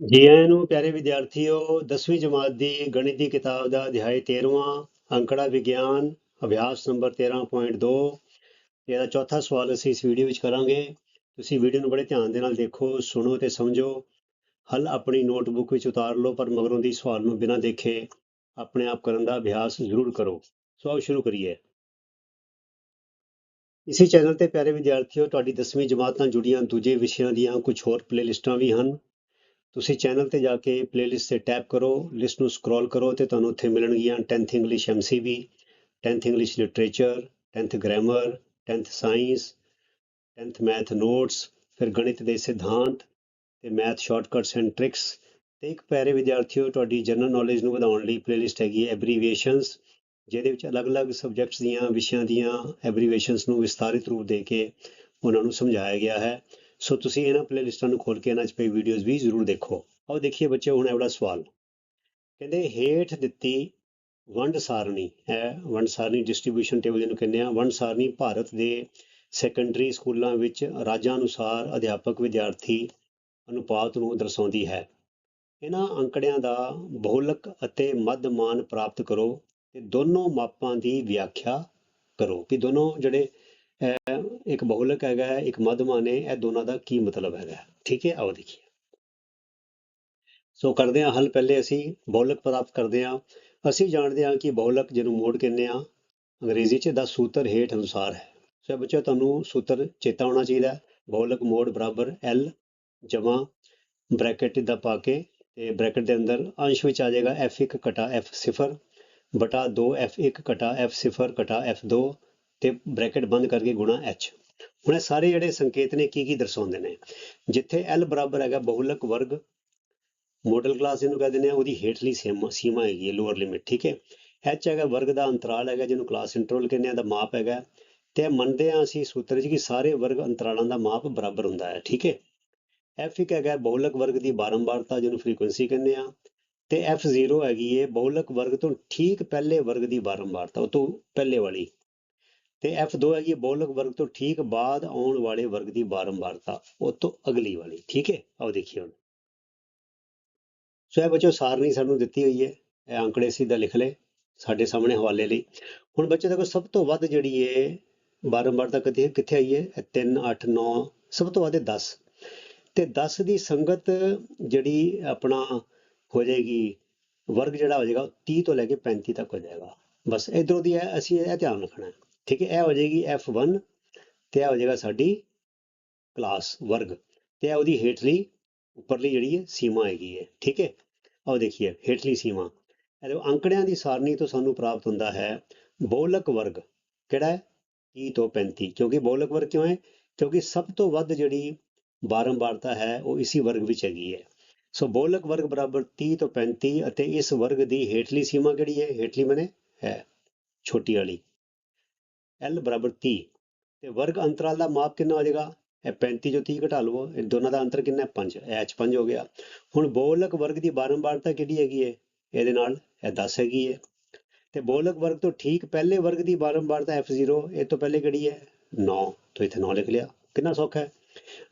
ਜੀ ਆਇਆਂ ਨੂੰ ਪਿਆਰੇ ਵਿਦਿਆਰਥੀਓ 10ਵੀਂ ਜਮਾਤ ਦੀ ਗਣਿਤ ਦੀ ਕਿਤਾਬ ਦਾ ਅਧਿਆਇ 13ਵਾਂ ਅੰਕੜਾ ਵਿਗਿਆਨ, ਅਭਿਆਸ ਨੰਬਰ 13.2 ਇਹਦਾ ਚੌਥਾ ਸਵਾਲ ਅਸੀਂ ਇਸ ਵੀਡੀਓ ਵਿੱਚ ਕਰਾਂਗੇ। ਤੁਸੀਂ ਵੀਡੀਓ ਨੂੰ ਬੜੇ ਧਿਆਨ ਦੇ ਨਾਲ ਦੇਖੋ, ਸੁਣੋ ਤੇ ਸਮਝੋ। ਹੱਲ ਆਪਣੀ ਨੋਟਬੁੱਕ ਵਿੱਚ ਉਤਾਰ ਲਓ, ਪਰ ਮਗਰੋਂ ਦੀ ਸਵਾਲ ਨੂੰ ਬਿਨਾਂ ਦੇਖੇ ਆਪਣੇ ਆਪ ਕਰਨ ਦਾ ਅਭਿਆਸ ਜ਼ਰੂਰ ਕਰੋ। ਸੋ ਆਓ ਸ਼ੁਰੂ ਕਰੀਏ। ਇਸੇ ਚੈਨਲ ਤੇ ਪਿਆਰੇ ਵਿਦਿਆਰਥੀਓ, ਤੁਹਾਡੀ 10ਵੀਂ ਜਮਾਤ ਨਾਲ ਜੁੜੀਆਂ ਦੂਜੇ ਵਿਸ਼ਿਆਂ ਦੀਆਂ ਕੁਝ ਹੋਰ ਪਲੇਲਿਸਟਾਂ ਵੀ ਹਨ। ਤੁਸੀਂ ਚੈਨਲ ਤੇ ਜਾ ਕੇ ਪਲੇਲਿਸਟ ਤੇ ਟੈਪ ਕਰੋ ਲਿਸਟ ਨੂੰ ਸਕਰੋਲ ਕਰੋ ਤੇ ਤੁਹਾਨੂੰ ਉੱਥੇ ਮਿਲਣਗੀਆਂ 10th English MCB 10th English literature 10th grammar 10th science 10th math notes ਫਿਰ ਗਣਿਤ ਦੇ ਸਿਧਾਂਤ ਤੇ ਮੈਥ ਸ਼ਾਰਟਕਟਸ ਐਂਡ ਟ੍ਰਿਕਸ ਤੇ ਇੱਕ ਪਿਆਰੇ ਵਿਦਿਆਰਥੀਓ, ਤੁਹਾਡੀ ਜਨਰਲ ਨੌਲੇਜ ਨੂੰ ਵਧਾਉਣ ਲਈ ਪਲੇਲਿਸਟ ਹੈਗੀ ਹੈ ਐਬਰੀਵੀਏਸ਼ਨਸ ਜਿਹਦੇ ਵਿੱਚ ਅਲੱਗ-ਅਲੱਗ ਸਬਜੈਕਟਸ ਦੀਆਂ ਵਿਸ਼ਿਆਂ ਦੀਆਂ ਐਬਰੀਵੀਏਸ਼ਨਸ ਨੂੰ ਵਿਸਤਾਰਿਤ ਰੂਪ ਦੇ ਕੇ ਉਹਨਾਂ ਨੂੰ ਸਮਝਾਇਆ ਗਿਆ ਹੈ। ਸੋ ਤੁਸੀਂ ਇਹਨਾਂ ਪਲੇਲਿਸਟਾਂ ਨੂੰ ਖੋਲ ਕੇ ਇਹਨਾਂ 'ਚ ਪਈ ਵੀਡੀਓਜ਼ ਵੀ ਜ਼ਰੂਰ ਦੇਖੋ। ਆਓ ਦੇਖੀਏ ਬੱਚੇ, ਹੁਣ ਇਹ ਸਵਾਲ। ਕਹਿੰਦੇ, ਹੇਠ ਦਿੱਤੀ ਵੰਡ ਸਾਰਣੀ ਹੈ ਵੰਡ ਸਾਰਣੀ ਡਿਸਟ੍ਰੀਬਿਊਸ਼ਨ ਟੇਬਲ ਜਿਹਨੂੰ ਕਹਿੰਦੇ ਆ ਵੰਡ ਸਾਰਣੀ ਭਾਰਤ ਦੇ ਸੈਕੰਡਰੀ ਸਕੂਲਾਂ ਵਿੱਚ ਰਾਜਾਂ ਅਨੁਸਾਰ ਅਧਿਆਪਕ ਵਿਦਿਆਰਥੀ ਅਨੁਪਾਤ ਨੂੰ ਦਰਸਾਉਂਦੀ ਹੈ। ਇਹਨਾਂ ਅੰਕੜਿਆਂ ਦਾ ਬਹੁਲਕ ਅਤੇ ਮੱਧ ਮਾਨ ਪ੍ਰਾਪਤ ਕਰੋ ਤੇ ਦੋਨੋਂ ਮਾਪਾਂ ਦੀ ਵਿਆਖਿਆ ਕਰੋ। ਕਿ ਦੋਨੋਂ ਜਿਹੜੇ ਇੱਕ ਬਹੁਲਕ ਹੈਗਾ ਹੈ, ਇੱਕ ਮੱਧ ਹੈ ਇਹ ਦੋਨਾਂ ਦਾ ਕੀ ਮਤਲਬ ਹੈਗਾ ਹੈ? ਠੀਕ ਹੈ, ਆਓ ਦੇਖੀਏ। ਸੋ ਕਰਦੇ ਹਾਂ ਹੱਲ, ਪਹਿਲੇ ਅਸੀਂ ਬਹੁਲਕ ਪ੍ਰਾਪਤ ਕਰਦੇ ਹਾਂ। ਅਸੀਂ ਜਾਣਦੇ ਹਾਂ ਕਿ ਬਹੁਲਕ ਜਿਹਨੂੰ ਮੋੜ ਕਹਿੰਦੇ ਆ, ਅੰਗਰੇਜ਼ੀ 'ਚ ਦਾ ਸੂਤਰ ਹੇਠ ਅਨੁਸਾਰ ਹੈ। ਸੋ ਬੱਚਿਓ, ਤੁਹਾਨੂੰ ਸੂਤਰ ਚੇਤਾ ਹੋਣਾ ਚਾਹੀਦਾ ਬਹੁਲਕ ਮੋੜ ਬਰਾਬਰ L ਜਮਾ ਬ੍ਰੈਕਟ ਦਾ ਪਾ ਕੇ ਤੇ ਬ੍ਰੈਕਟ ਦੇ ਅੰਦਰ ਅੰਸ਼ ਵਿੱਚ ਆ ਜਾਏਗਾ f1 ਘਟਾ f0 ਬਟਾ 2 f1 ਘਟਾ f0 ਘਟਾ f2 ਤੇ ਬ੍ਰੈਕਟ ਬੰਦ ਕਰਕੇ ਗੁਣਾ h ਹੁਣ ਇਹ ਸਾਰੇ ਜਿਹੜੇ ਸੰਕੇਤ ਨੇ, ਕੀ ਕੀ ਦਰਸਾਉਂਦੇ ਨੇ? ਜਿੱਥੇ L ਬਰਾਬਰ ਹੈਗਾ ਬਹੁਲਕ ਵਰਗ ਮੋਡਲ ਕਲਾਸ ਇਹਨੂੰ ਕਹਿੰਦੇ ਨੇ ਉਹਦੀ ਹੇਠਲੀ ਸੀਮਾ ਸੀਮਾ ਹੈਗੀ ਹੈ ਲੋਅਰ ਲਿਮਿਟ ਠੀਕ ਹੈ? H ਹੈਗਾ ਵਰਗ ਦਾ ਅੰਤਰਾਲ ਹੈਗਾ, ਜਿਹਨੂੰ ਕਲਾਸ ਇੰਟਰਵਲ ਕਹਿੰਦੇ ਆ, ਦਾ ਮਾਪ ਹੈਗਾ। ਤੇ ਮੰਨਦੇ ਆ ਅਸੀਂ ਸੂਤਰ 'ਚ ਕਿ ਸਾਰੇ ਵਰਗ ਅੰਤਰਾਲਾਂ ਦਾ ਮਾਪ ਬਰਾਬਰ ਹੁੰਦਾ ਹੈ, ਠੀਕ ਹੈ? F ਇੱਕ ਹੈਗਾ ਬਹੁਲਕ ਵਰਗ ਦੀ ਬਾਰੰਬਾਰਤਾ, ਜਿਹਨੂੰ ਫ੍ਰੀਕੁਐਂਸੀ ਕਹਿੰਦੇ ਆ। ਤੇ f0 ਹੈਗੀ ਹੈ, ਬਹੁਲਕ ਵਰਗ ਤੋਂ ਠੀਕ ਪਹਿਲੇ ਵਰਗ ਦੀ ਬਾਰੰਬਾਰਤਾ, ਉਹ ਤੋਂ ਪਹਿਲੇ ਵਾਲੀ। ਤੇ f2 ਹੈਗੀ ਹੈ ਬਹੁਲਕ ਵਰਗ ਤੋਂ ਠੀਕ ਬਾਅਦ ਆਉਣ ਵਾਲੇ ਵਰਗ ਦੀ ਬਾਰੰਬਾਰਤਾ ਉਹ ਤੋਂ ਅਗਲੀ ਵਾਲੀ, ਠੀਕ ਹੈ? ਆਓ ਦੇਖੀਏ ਹੁਣ। ਸੋ ਇਹ ਬੱਚੋ ਸਾਰਨੀ ਸਾਨੂੰ ਦਿੱਤੀ ਹੋਈ ਹੈ। ਇਹ ਅੰਕੜੇ ਸਿੱਧਾ ਲਿਖ ਲਏ ਸਾਡੇ ਸਾਹਮਣੇ ਹਵਾਲੇ ਲਈ। ਹੁਣ ਬੱਚੇ ਦੇਖੋ, ਸਭ ਤੋਂ ਵੱਧ ਜਿਹੜੀ ਹੈ ਬਾਰੰਬਾਰਤਾ ਕਿੱਥੇ ਕਿੱਥੇ ਆਈ ਹੈ? ਇਹ 3 8 9 ਸਭ ਤੋਂ ਵੱਧ 10 ਤੇ 10 ਦੀ ਸੰਗਤ ਜਿਹੜੀ ਆਪਣਾ ਹੋ ਜਾਏਗੀ, ਵਰਗ ਜਿਹੜਾ ਹੋ ਜਾਏਗਾ, ਉਹ 30 ਤੋਂ ਲੈ ਕੇ 35 ਤੱਕ ਹੋ ਜਾਏਗਾ। ਬਸ ਇਧਰੋਂ ਦੀ ਹੈ ਅਸੀਂ ਇਹ ਧਿਆਨ ਰੱਖਣਾ ਹੈ। ਠੀਕ ਹੈ, ਇਹ ਹੋ ਜਾਏਗੀ F1 ਤੇ ਇਹ ਹੋ ਜਾਏਗਾ ਸਾਡੀ ਕਲਾਸ ਵਰਗ ਤੇ ਇਹ ਉਹਦੀ ਹੇਠਲੀ ਉੱਪਰਲੀ ਜਿਹੜੀ ਹੈ ਸੀਮਾ ਹੈਗੀ ਹੈ, ਠੀਕ ਹੈ। ਆਓ ਦੇਖੀਏ, ਹੇਠਲੀ ਸੀਮਾ। ਇਹਦੇ ਅੰਕੜਿਆਂ ਦੀ ਸਾਰਣੀ ਤੋਂ ਸਾਨੂੰ ਪ੍ਰਾਪਤ ਹੁੰਦਾ ਹੈ ਬੋਲਕ ਵਰਗ, ਕਿਹੜਾ ਹੈ? 30 ਤੋਂ 35 ਕਿਉਂਕਿ ਬੋਲਕ ਵਰਗ ਕਿਉਂ ਹੈ? ਕਿਉਂਕਿ ਸਭ ਤੋਂ ਵੱਧ ਜਿਹੜੀ ਬਾਰੰਬਾਰਤਾ ਹੈ, ਉਹ ਇਸੇ ਵਰਗ ਵਿੱਚ ਹੈਗੀ ਹੈ। ਸੋ ਬੋਲਕ ਵਰਗ ਬਰਾਬਰ 30 ਤੋਂ 35 ਅਤੇ ਇਸ ਵਰਗ ਦੀ ਹੇਠਲੀ ਸੀਮਾ ਕਿਹੜੀ ਹੈ? ਹੇਠਲੀ ਮਨੇ, ਹੈ, ਛੋਟੀ ਵਾਲੀ। L ਬਰਾਬਰ 30 ਤੇ ਵਰਗ ਅੰਤਰਾਲ ਦਾ ਮਾਪ ਕਿੰਨਾ ਹੋ ਜਾਏਗਾ? ਇਹ 35 ਜੋ 30 ਘਟਾ ਲਵੋ, ਇਹ ਦੋਨਾਂ ਦਾ ਅੰਤਰ ਕਿੰਨਾ ਹੈ? 5 ਇਹ h 5 ਹੋ ਗਿਆ। ਹੁਣ ਬੋਲਕ ਵਰਗ ਦੀ ਬਾਰੰਬਾਰਤਾ ਕਿਹੜੀ ਹੈਗੀ ਹੈ? ਇਹਦੇ ਨਾਲ ਇਹ 10 ਹੈਗੀ ਹੈ। ਤੇ ਬੋਲਕ ਵਰਗ ਤੋਂ ਠੀਕ ਪਹਿਲੇ ਵਰਗ ਦੀ ਬਾਰੰਬਾਰਤਾ f0 ਇਹ ਤੋਂ ਪਹਿਲੇ ਕਿਹੜੀ ਹੈ? 9 ਤੋਂ ਇੱਥੇ 9 ਲਿਖ ਲਿਆ। ਕਿੰਨਾ ਸੌਖਾ ਹੈ?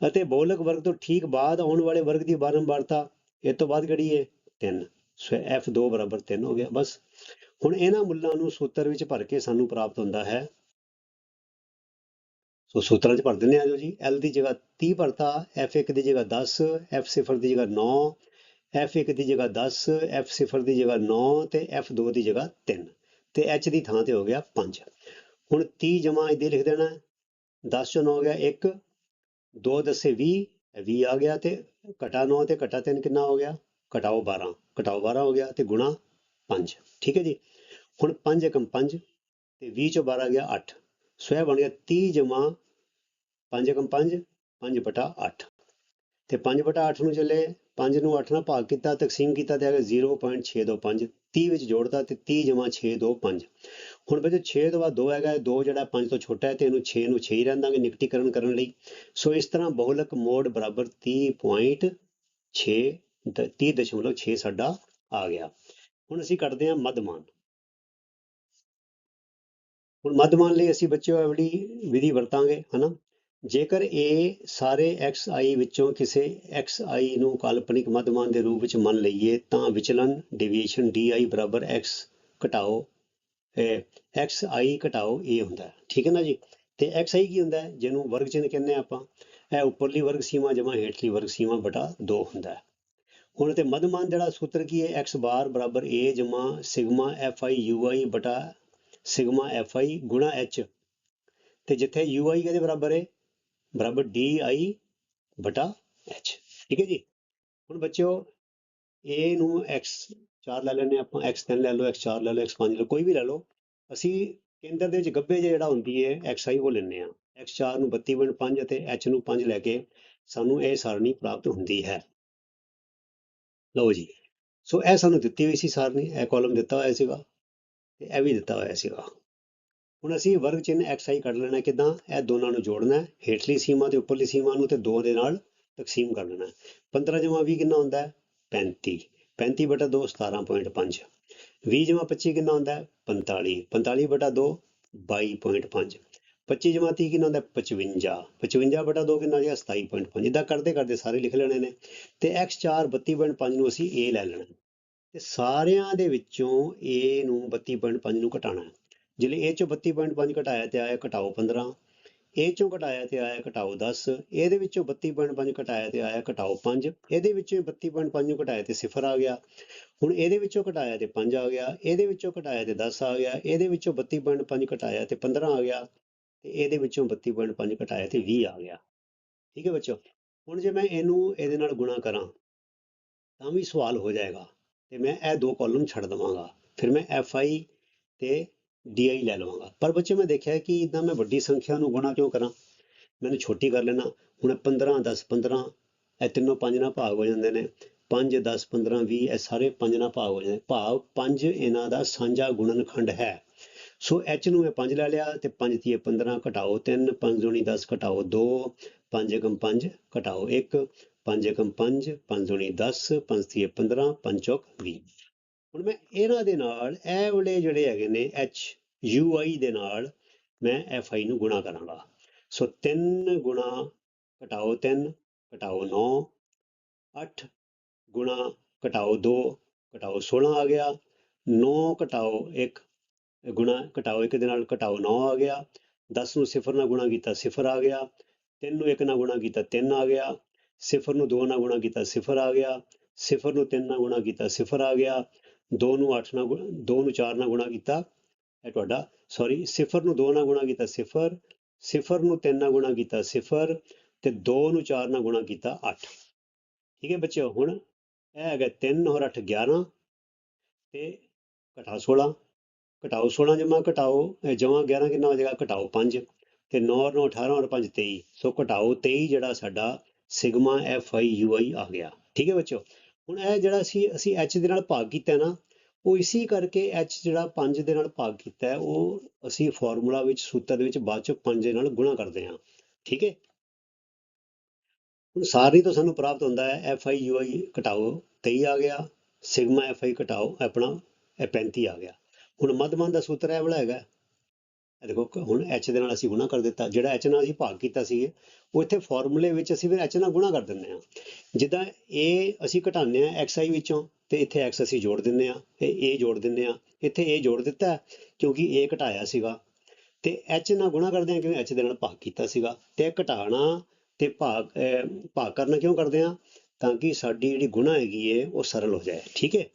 ਅਤੇ ਬੋਲਕ ਵਰਗ ਤੋਂ ਠੀਕ ਬਾਅਦ ਆਉਣ ਵਾਲੇ ਵਰਗ ਦੀ ਬਾਰੰਬਾਰਤਾ, ਇਹ ਤੋਂ ਬਾਅਦ ਕਿਹੜੀ ਹੈ? 3 ਸੋ f2 ਬਰਾਬਰ 3 ਹੋ ਗਿਆ। ਬਸ ਹੁਣ ਇਹਨਾਂ ਮੁੱਲਾਂ ਨੂੰ ਸੂਤਰ ਵਿੱਚ ਭਰ ਕੇ ਸਾਨੂੰ ਪ੍ਰਾਪਤ ਹੁੰਦਾ ਹੈ ਸੋ ਸੂਤਰਾਂ 'ਚ ਭਰ ਦਿੰਦੇ ਆ ਜੋ ਜੀ। L ਦੀ ਜਗ੍ਹਾ 30 ਭਰਤਾ F1 ਦੀ ਜਗ੍ਹਾ 10 F0 ਦੀ ਜਗ੍ਹਾ 9 F1 ਦੀ ਜਗ੍ਹਾ 10 F0 ਦੀ ਜਗ੍ਹਾ 9 ਤੇ F2 ਦੀ ਜਗ੍ਹਾ 3 ਤੇ H ਦੀ ਥਾਂ ਤੇ ਹੋ ਗਿਆ 5 ਹੁਣ 30 ਜਮਾ ਇਹਦੇ ਲਿਖ ਦੇਣਾ 10 ਚੋਂ 9 ਹੋ ਗਿਆ 1 2 ਦਸੇ 20 ਇਹ 20 ਆ ਗਿਆ ਤੇ ਘਟਾ 9 ਤੇ ਘਟਾ 3 ਕਿੰਨਾ ਹੋ ਗਿਆ? ਘਟਾਓ 12 ਘਟਾਓ 12 ਹੋ ਗਿਆ ਤੇ ਗੁਣਾ 5 ਠੀਕ ਹੈ ਜੀ? ਹੁਣ 5 ਏਕਮ 5 ਤੇ 20 ਚੋਂ 12 ਗਿਆ 8 ਸੋ ਇਹ ਬਣ ਗਿਆ 30 ਜਮਾ 5 ਏਕਮ 5 5 ਬਟਾ 8 ਤੇ 5 ਬਟਾ 8 ਨੂੰ ਚੱਲੇ 5 ਨੂੰ 8 ਨਾਲ ਭਾਗ ਕੀਤਾ, ਤਕਸੀਮ ਕੀਤਾ ਤੇ ਆ ਗਿਆ 0.625 30 ਵਿੱਚ ਜੋੜਦਾ ਤੇ 30 ਜਮਾ 625 ਹੁਣ ਬੱਚੇ 6 ਤੋਂ ਬਾਅਦ 2 ਹੈਗਾ 2 ਜਿਹੜਾ 5 ਤੋਂ ਛੋਟਾ ਹੈ ਤੇ ਇਹਨੂੰ 6 ਨੂੰ 6 ਹੀ ਰਹਿੰਦਾਂਗੇ ਨਿਕਟੀਕਰਨ ਕਰਨ ਲਈ। ਸੋ ਇਸ ਤਰ੍ਹਾਂ ਬਹੁਲਕ ਮੋਡ ਬਰਾਬਰ 30.6 30.6 ਸਾਡਾ ਆ ਗਿਆ। ਹੁਣ ਅਸੀਂ ਕੱਢਦੇ ਹਾਂ ਮੱਧਮਾਨ। ਹੁਣ ਮੱਧਮਾਨ ਲਈ ਅਸੀਂ ਬੱਚਿਓ ਇਹ ਵਿਧੀ ਵਰਤਾਂਗੇ, ਹਨਾ? ਜੇਕਰ ਇਹ ਸਾਰੇ xi ਵਿੱਚੋਂ ਕਿਸੇ xi ਨੂੰ ਕਾਲਪਨਿਕ ਮੱਧਮਾਨ ਦੇ ਰੂਪ ਵਿੱਚ ਮੰਨ ਲਈਏ, ਤਾਂ ਵਿਚਲਨ ਡੇਵੀਏਸ਼ਨ di ਬਰਾਬਰ x ਘਟਾਓ ਇਹ xi ਘਟਾਓ a ਹੁੰਦਾ ਠੀਕ ਹੈ ਨਾ ਜੀ? ਤੇ xi ਕੀ ਹੁੰਦਾ ਜਿਹਨੂੰ ਵਰਗ ਚਿੰਨ੍ਹ ਕਹਿੰਦੇ ਆ ਆਪਾਂ। ਇਹ ਉੱਪਰਲੀ ਵਰਗ ਸੀਮਾ ਜਮਾ ਹੇਠਲੀ ਵਰਗ ਸੀਮਾ ਬਟਾ 2 ਹੁੰਦਾ ਹੁਣ ਤੇ ਮੱਧਮਾਨ ਜਿਹੜਾ ਸੂਤਰ ਕੀ ਹੈ? X ਬਾਰ ਬਰਾਬਰ a ਜਮਾ ਸਿਗਮਾ fi ui ਬਟਾ ਸਿਗਮਾ fi ਗੁਣਾ h ਤੇ ਜਿੱਥੇ ui ਕਿਹਦੇ ਬਰਾਬਰ ਹੈ? ਬਰਾਬਰ di ਬਟਾ h ਠੀਕ ਹੈ ਜੀ ਹੁਣ ਬੱਚਿਓ a ਨੂੰ x 4 ਲੈ ਲੈਣੇ ਆਪਾਂ x 3 ਲੈ ਲਓ x 4 ਲੈ ਲਓ x 5 ਲੈ ਲਓ ਕੋਈ ਵੀ ਲੈ ਲਓ ਅਸੀਂ ਕੇਂਦਰ ਦੇ ਵਿੱਚ ਗੱਭੇ 'ਚ ਜਿਹੜਾ ਹੁੰਦੀ ਹੈ xi ਉਹ ਲੈਂਦੇ ਆ x 4 ਨੂੰ 32.5 ਅਤੇ h ਨੂੰ 5 ਲੈ ਕੇ ਸਾਨੂੰ ਇਹ ਸਾਰਣੀ ਪ੍ਰਾਪਤ ਹੁੰਦੀ ਹੈ ਲਓ ਜੀ ਸੋ ਇਹ ਸਾਨੂੰ ਦਿੱਤੀ ਹੋਈ ਸੀ ਸਾਰਣੀ ਇਹ ਕਾਲਮ ਦਿੱਤਾ ਹੋਇਆ ਸੀਗਾ ਤੇ ਇਹ ਵੀ ਦਿੱਤਾ ਹੋਇਆ ਸੀਗਾ ਹੁਣ ਅਸੀਂ ਵਰਗ ਚਿੰਨ੍ਹ xi ਕੱਢ ਲੈਣਾ ਕਿਦਾਂ? ਇਹ ਦੋਨਾਂ ਨੂੰ ਜੋੜਨਾ ਹੈ, ਹੇਠਲੀ ਸੀਮਾ ਤੇ ਉੱਪਰਲੀ ਸੀਮਾ ਨੂੰ ਤੇ 2 ਦੇ ਨਾਲ ਤਕਸੀਮ ਕਰ ਲੈਣਾ ਹੈ। 15 ਜਮਾ 20 ਕਿੰਨਾ ਹੁੰਦਾ ਹੈ? 35 35 ਬਟਾ 2 17.5 20 ਜਮਾ 25 ਕਿੰਨਾ ਹੁੰਦਾ ਹੈ? 45 45 ਬਟਾ 2 22.5 25 ਜਮਾ 30 ਕਿੰਨਾ ਹੁੰਦਾ ਹੈ? 55 55 ਬਟਾ 2 ਕਿੰਨਾ ਹੋ ਗਿਆ? 27.5 ਇਦਾਂ ਕਰਦੇ ਕਰਦੇ ਸਾਰੇ ਲਿਖ ਲੈਣੇ ਨੇ। ਤੇ x4 32.5 ਨੂੰ ਅਸੀਂ a ਲੈ ਲੈਣਾ ਤੇ ਸਾਰਿਆਂ ਦੇ ਵਿੱਚੋਂ a ਨੂੰ 32.5 ਨੂੰ ਘਟਾਉਣਾ ਜਿਹੜੇ ਇਹ ਚੋਂ 32.5 ਘਟਾਇਆ ਤੇ ਆਇਆ ਘਟਾਓ 15 ਇਹ ਚੋਂ ਘਟਾਇਆ ਤੇ ਆਇਆ ਘਟਾਓ 10 ਇਹਦੇ ਵਿੱਚੋਂ 32.5 ਘਟਾਇਆ ਤੇ ਆਇਆ ਘਟਾਓ 5 ਇਹਦੇ ਵਿੱਚੋਂ 32.5 ਨੂੰ ਘਟਾਇਆ ਤੇ ਸਿਫਰ ਆ ਗਿਆ, ਹੁਣ ਇਹਦੇ ਵਿੱਚੋਂ ਘਟਾਇਆ ਤੇ 5 ਆ ਗਿਆ, ਇਹਦੇ ਵਿੱਚੋਂ ਘਟਾਇਆ ਤੇ 10 ਆ ਗਿਆ, ਇਹਦੇ ਵਿੱਚੋਂ 32.5 ਘਟਾਇਆ ਤੇ 15 ਆ ਗਿਆ, ਤੇ ਇਹਦੇ ਵਿੱਚੋਂ 32.5 ਘਟਾਇਆ ਤੇ 20 ਆ ਗਿਆ। ਠੀਕ ਹੈ ਬੱਚੋ ਹੁਣ ਜੇ ਮੈਂ ਇਹਨੂੰ ਇਹਦੇ ਨਾਲ ਗੁਣਾ ਕਰਾਂ, ਤਾਂ ਵੀ ਸਵਾਲ ਹੋ ਜਾਏਗਾ, ਤੇ ਮੈਂ ਇਹ ਦੋ ਕਾਲਮ ਛੱਡ ਦਵਾਂਗਾ, ਫਿਰ ਮੈਂ ਐਫ ਆਈ ਤੇ di ਲੈ ਲਵਾਂਗਾ। ਪਰ ਬੱਚੇ ਮੈਂ ਦੇਖਿਆ ਕਿ ਇਦਾਂ ਮੈਂ ਵੱਡੀ ਸੰਖਿਆ ਨੂੰ ਗੁਣਾ ਕਿਉਂ ਕਰਾਂ? ਮੈਨੂੰ ਛੋਟੀ ਕਰ ਲੈਣਾ। ਹੁਣ 15 10 15 ਇਹ ਤਿੰਨੋਂ ਪੰਜ ਨਾਲ ਭਾਗ ਹੋ ਜਾਂਦੇ ਨੇ। 5 10 15 20 ਇਹ ਸਾਰੇ ਪੰਜ ਨਾਲ ਭਾਗ ਹੋ ਜਾਂਦੇ ਭਾਵ ਪੰਜ ਇਹਨਾਂ ਦਾ ਸਾਂਝਾ ਗੁਣਨਖੰਡ ਹੈ। ਸੋ h ਨੂੰ ਮੈਂ 5 ਲੈ ਲਿਆ ਤੇ 5 ਤੀਏ 15 ਘਟਾਓ 3 5 ਦੁਣੀ 10 ਘਟਾਓ 2 5 ਏਕਮ 5 ਘਟਾਓ 1 5 ਏਕਮ 5 5 ਦੁਣੀ 10 5 ਤੀਏ 15 5 ਚੌਕ 20 ਹੁਣ ਮੈਂ ਇਹਨਾਂ ਦੇ ਨਾਲ, ਇਹ ਵਾਲੇ ਜਿਹੜੇ ਹੈਗੇ ਨੇ h ui ਦੇ ਨਾਲ ਮੈਂ fi ਨੂੰ ਗੁਣਾ ਕਰਾਂਗਾ। ਸੋ 3 ਗੁਣਾ ਘਟਾਓ 3 ਘਟਾਓ 9 8 ਗੁਣਾ ਘਟਾਓ 2 ਘਟਾਓ 16 ਆ ਗਿਆ। 9 ਘਟਾਓ 1 ਗੁਣਾ ਘਟਾਓ 1 ਦੇ ਨਾਲ ਘਟਾਓ 9 ਆ ਗਿਆ। 10 ਨੂੰ ਸਿਫਰ ਨਾਲ ਗੁਣਾ ਕੀਤਾ ਸਿਫਰ ਆ ਗਿਆ। 3 ਨੂੰ 1 ਨਾਲ ਗੁਣਾ ਕੀਤਾ 3 ਆ ਗਿਆ। ਸਿਫਰ ਨੂੰ 2 ਨਾਲ ਗੁਣਾ ਕੀਤਾ ਸਿਫਰ ਆ ਗਿਆ। ਸਿਫਰ ਨੂੰ 3 ਨਾਲ ਗੁਣਾ ਕੀਤਾ ਸਿਫਰ ਆ ਗਿਆ। 2 ਨੂੰ 8 ਨਾਲ 2 ਨੂੰ 4 ਨਾਲ ਗੁਣਾ ਕੀਤਾ। ਇਹ ਤੁਹਾਡਾ ਸੌਰੀ ਸਿਫਰ ਨੂੰ 2 ਨਾਲ ਗੁਣਾ ਕੀਤਾ ਸਿਫਰ ਸਿਫਰ ਨੂੰ 3 ਨਾਲ ਗੁਣਾ ਕੀਤਾ ਸਿਫਰ ਤੇ 2 ਨੂੰ 4 ਨਾਲ ਗੁਣਾ ਕੀਤਾ 8 ਠੀਕ ਹੈ ਬੱਚਿਓ, ਹੁਣ ਇਹ ਹੈਗਾ 3 ਹੋਰ 8 11 ਤੇ ਘਟਾ 16 ਘਟਾਓ 16 ਜਮਾ ਘਟਾਓ ਜਮਾ 11 ਕਿੰਨਾ ਹੋ ਜਾਏਗਾ? ਘਟਾਓ 5 ਤੇ 9 9 18 ਔਰ 5 23 ਸੋ ਘਟਾਓ 23 ਜਿਹੜਾ ਸਾਡਾ sigma F I U I ਆ ਗਿਆ। ਠੀਕ ਹੈ ਬੱਚਿਓ ਹੁਣ ਇਹ ਜਿਹੜਾ ਅਸੀਂ ਅਸੀਂ h ਦੇ ਨਾਲ ਭਾਗ ਕੀਤਾ ਨਾ, ਉਹ ਇਸੇ ਕਰਕੇ h ਜਿਹੜਾ 5 ਦੇ ਨਾਲ ਭਾਗ ਕੀਤਾ ਹੈ, ਉਹ ਅਸੀਂ ਫਾਰਮੂਲਾ ਵਿੱਚ, ਸੂਤਰ ਦੇ ਵਿੱਚ ਬਾਅਦ ਚ 5 ਦੇ ਨਾਲ ਗੁਣਾ ਕਰਦੇ ਹਾਂ। ਠੀਕ ਹੈ? ਹੁਣ ਸਾਰੀ ਤੋਂ ਸਾਨੂੰ ਪ੍ਰਾਪਤ ਹੁੰਦਾ ਹੈ fi ui ਘਟਾਓ 23 ਆ ਗਿਆ, ਸਿਗਮਾ fi ਘਟਾਓ ਆਪਣਾ ਇਹ 35 ਆ ਗਿਆ। ਹੁਣ ਮੱਧਮਾਨ ਦਾ ਸੂਤਰ ਇਹ ਵਾਲਾ ਹੈਗਾ ਦੇਖੋ ਹੁਣ h ਦੇ ਨਾਲ ਅਸੀਂ ਗੁਣਾ ਕਰ ਦਿੱਤਾ। ਜਿਹੜਾ h ਨਾਲ ਅਸੀਂ ਭਾਗ ਕੀਤਾ ਸੀ, ਉਹ ਇੱਥੇ ਫਾਰਮੂਲੇ ਵਿੱਚ ਅਸੀਂ ਫਿਰ h ਨਾਲ ਗੁਣਾ ਕਰ ਦਿੰਦੇ ਹਾਂ। ਜਿੱਦਾਂ a ਅਸੀਂ ਘਟਾਉਂਦੇ ਹਾਂ xi ਵਿੱਚੋਂ, ਤੇ ਇੱਥੇ x ਅਸੀਂ ਜੋੜ ਦਿੰਦੇ ਹਾਂ ਇਹ a ਜੋੜ ਦਿੰਦੇ ਹਾਂ। ਇੱਥੇ a ਜੋੜ ਦਿੱਤਾ, ਕਿਉਂਕਿ a ਘਟਾਇਆ ਸੀਗਾ। ਤੇ h ਨਾਲ ਗੁਣਾ ਕਰਦੇ ਹਾਂ, ਕਿਉਂਕਿ h ਦੇ ਨਾਲ ਭਾਗ ਕੀਤਾ ਸੀਗਾ। ਤੇ ਘਟਾਣਾ ਤੇ ਭਾਗ ਭਾਗ ਕਰਨਾ ਕਿਉਂ ਕਰਦੇ ਹਾਂ? ਤਾਂ ਕਿ ਸਾਡੀ ਜਿਹੜੀ ਗੁਣਾ ਹੈਗੀ ਏ, ਉਹ ਸਰਲ ਹੋ ਜਾਏ। ਠੀਕ ਹੈ?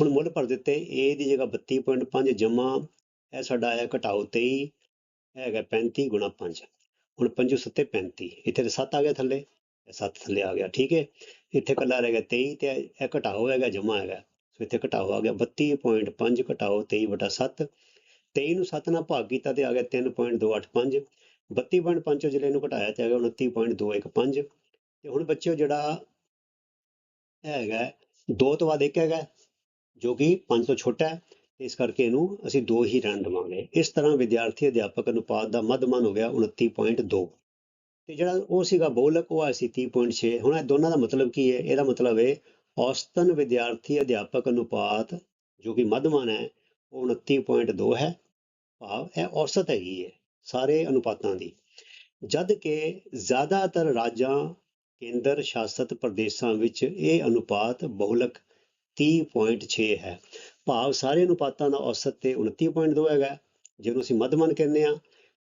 ਹੁਣ ਮੁੱਲ ਭਰ ਦਿੱਤੇ। A ਦੀ ਜਗ੍ਹਾ 32.5 ਜਮਾ ਇਹ ਸਾਡਾ ਆਇਆ ਘਟਾਓ 23 ਹੈਗਾ 35 ਗੁਣਾ 5 ਹੁਣ 5 7 35 ਇੱਥੇ 7 ਆ ਗਿਆ ਥੱਲੇ 7 ਥੱਲੇ ਆ ਗਿਆ, ਠੀਕ ਹੈ? ਇੱਥੇ ਕੱਲਾ ਰਹਿ ਗਿਆ 23 ਤੇ ਇਹ ਘਟਾਓ ਹੈਗਾ, ਜਮਾ ਹੈਗਾ। ਸੋ ਇੱਥੇ ਘਟਾਓ ਆ ਗਿਆ 32.5 ਘਟਾਓ 23 ਬਟਾ 7 23 ਨੂੰ 7 ਨਾਲ ਭਾਗ ਕੀਤਾ ਤੇ ਆ ਗਿਆ 3.285 32.5 ਜਿਹੜੇ ਨੂੰ ਘਟਾਇਆ ਤੇ ਆ ਗਿਆ 29.215 ਤੇ ਹੁਣ ਬੱਚਿਓ ਜਿਹੜਾ ਹੈਗਾ, ਦੋ ਤੋਂ ਬਾਅਦ ਇੱਕ ਹੈਗਾ, ਜੋ ਕਿ 5 ਤੋਂ ਛੋਟਾ ਹੈ। ਇਸ ਕਰਕੇ ਇਹਨੂੰ ਅਸੀਂ ਦੋ ਹੀ ਰਹਿਣ ਦੇਵਾਂਗੇ। ਇਸ ਤਰ੍ਹਾਂ ਵਿਦਿਆਰਥੀ ਅਧਿਆਪਕ ਅਨੁਪਾਤ ਦਾ ਮੱਧਮਾਨ ਹੋ ਗਿਆ 29.2 ਤੇ ਜਿਹੜਾ ਉਹ ਸੀਗਾ ਬਹੁਲਕ ਉਹ ਆਇਆ ਸੀ 30.6 ਹੁਣ ਇਹ ਦੋਨਾਂ ਦਾ ਮਤਲਬ ਕੀ ਹੈ? ਇਹਦਾ ਮਤਲਬ ਹੈ ਔਸਤਨ ਵਿਦਿਆਰਥੀ ਅਧਿਆਪਕ ਅਨੁਪਾਤ ਜੋ ਕਿ ਮੱਧਮਾਨ ਹੈ, ਉਹ 29.2 ਹੈ। ਭਾਵ ਇਹ ਔਸਤ ਹੈਗੀ ਹੈ ਸਾਰੇ ਅਨੁਪਾਤਾਂ ਦੀ। ਜਦ ਕਿ ਜ਼ਿਆਦਾਤਰ ਰਾਜਾਂ, ਕੇਂਦਰ ਸ਼ਾਸਤ ਪ੍ਰਦੇਸ਼ਾਂ ਵਿੱਚ ਇਹ ਅਨੁਪਾਤ ਬਹੁਲਕ 30.6 ਹੈ। ਭਾਵ ਸਾਰੇ ਅਨੁਪਾਤਾਂ ਦਾ ਔਸਤ ਤੇ 29.2 ਹੈਗਾ, ਜਿਹਨੂੰ ਅਸੀਂ ਮੱਧਮਨ ਕਹਿੰਦੇ ਆ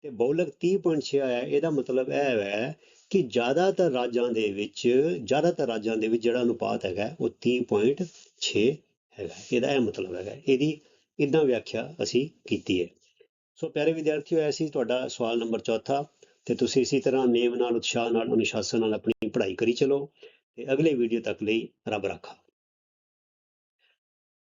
ਤੇ ਬਹੁਲਕ 30.6 ਆਇਆ, ਇਹਦਾ ਮਤਲਬ ਇਹ ਹੈ ਕਿ ਜ਼ਿਆਦਾਤਰ ਰਾਜਾਂ ਦੇ ਵਿੱਚ, ਜ਼ਿਆਦਾਤਰ ਰਾਜਾਂ ਦੇ ਵਿੱਚ ਜਿਹੜਾ ਅਨੁਪਾਤ ਹੈਗਾ, ਉਹ 30.6 ਹੈਗਾ, ਇਹਦਾ ਇਹ ਮਤਲਬ ਹੈਗਾ, ਇਹਦੀ ਇਦਾਂ ਵਿਆਖਿਆ ਅਸੀਂ ਕੀਤੀ ਹੈ। ਸੋ ਪਿਆਰੇ ਵਿਦਿਆਰਥੀਓ, ਇਹ ਸੀ ਤੁਹਾਡਾ ਸਵਾਲ ਨੰਬਰ ਚੌਥਾ, ਤੇ ਤੁਸੀਂ ਇਸੇ ਤਰ੍ਹਾਂ ਨੇਮ ਨਾਲ, ਉਤਸ਼ਾਹ ਨਾਲ, ਅਨੁਸ਼ਾਸਨ ਨਾਲ ਆਪਣੀ ਪੜ੍ਹਾਈ ਕਰੀ ਚਲੋ, ਤੇ ਅਗਲੇ ਵੀਡੀਓ ਤੱਕ ਲਈ ਰੱਬ ਰਾਖਾ।